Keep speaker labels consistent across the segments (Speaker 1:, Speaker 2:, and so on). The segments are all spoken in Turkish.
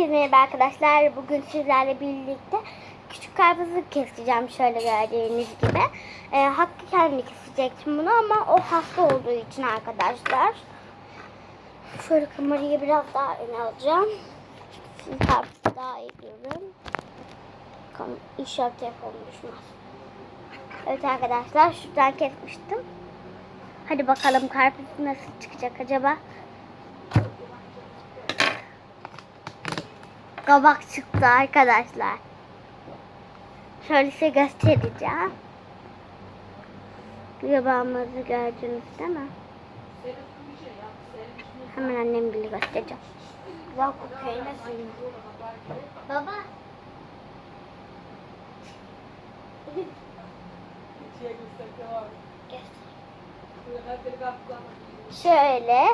Speaker 1: Herkese merhaba arkadaşlar. Bugün sizlerle birlikte küçük karpuzu keseceğim şöyle gördüğünüz gibi. Ee, Hakkı kendi kesecektim bunu ama o hasta olduğu için arkadaşlar. Şöyle kamerayı biraz daha öne alacağım. Şimdi karpuzu daha iyi görün. İnşallah telefon düşmez. Evet arkadaşlar şuradan kesmiştim. Hadi bakalım karpuz nasıl çıkacak acaba? Kabak çıktı arkadaşlar. Şöyle size göstereceğim. Yabağımızı gördünüz değil mi? Hemen annem bile göstereceğim. Güzel kokuyor suyunu. Baba. Şöyle.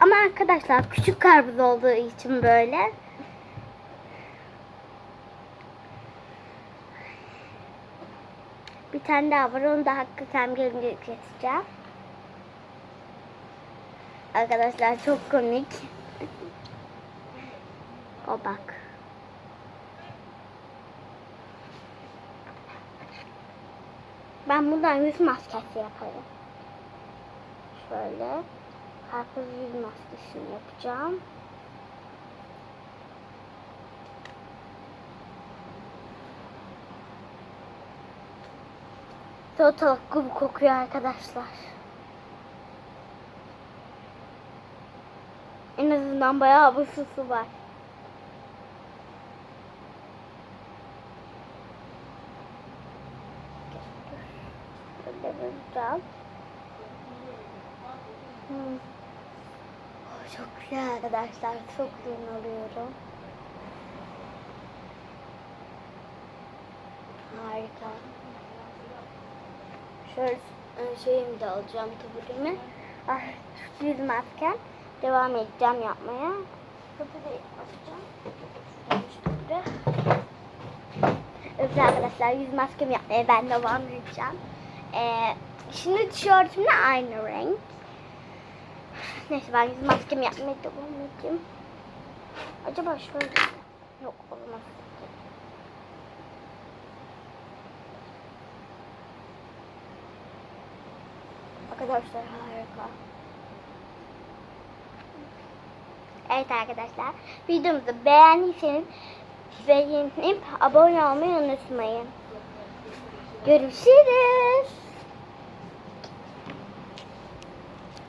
Speaker 1: Ama arkadaşlar küçük karpuz olduğu için böyle. Bir tane daha var. Onu da Hakkı Kem gelince keseceğim. Arkadaşlar çok komik. O bak. Ben buradan yüz maskesi yaparım. Şöyle. Karpuz yüz maskesini yapacağım. Salatalık gibi kokuyor arkadaşlar. En azından bayağı bir susu var. Böyle yapacağım. Hmm. Çok güzel arkadaşlar. Çok alıyorum. Harika. Şöyle e, şeyimi de alacağım taburimi. Ah, yüz maskem. Devam edeceğim yapmaya. Taburimi alacağım. Şöyle. Evet arkadaşlar yüz maskemi yapmaya ben devam edeceğim. Ee, şimdi tişörtümle aynı renk. Neyse ben maskemi yapmaya devam edeceğim. Acaba şöyle yok olmaz. Arkadaşlar harika. Evet arkadaşlar videomuzu beğendiyseniz beğenip abone olmayı unutmayın. Görüşürüz.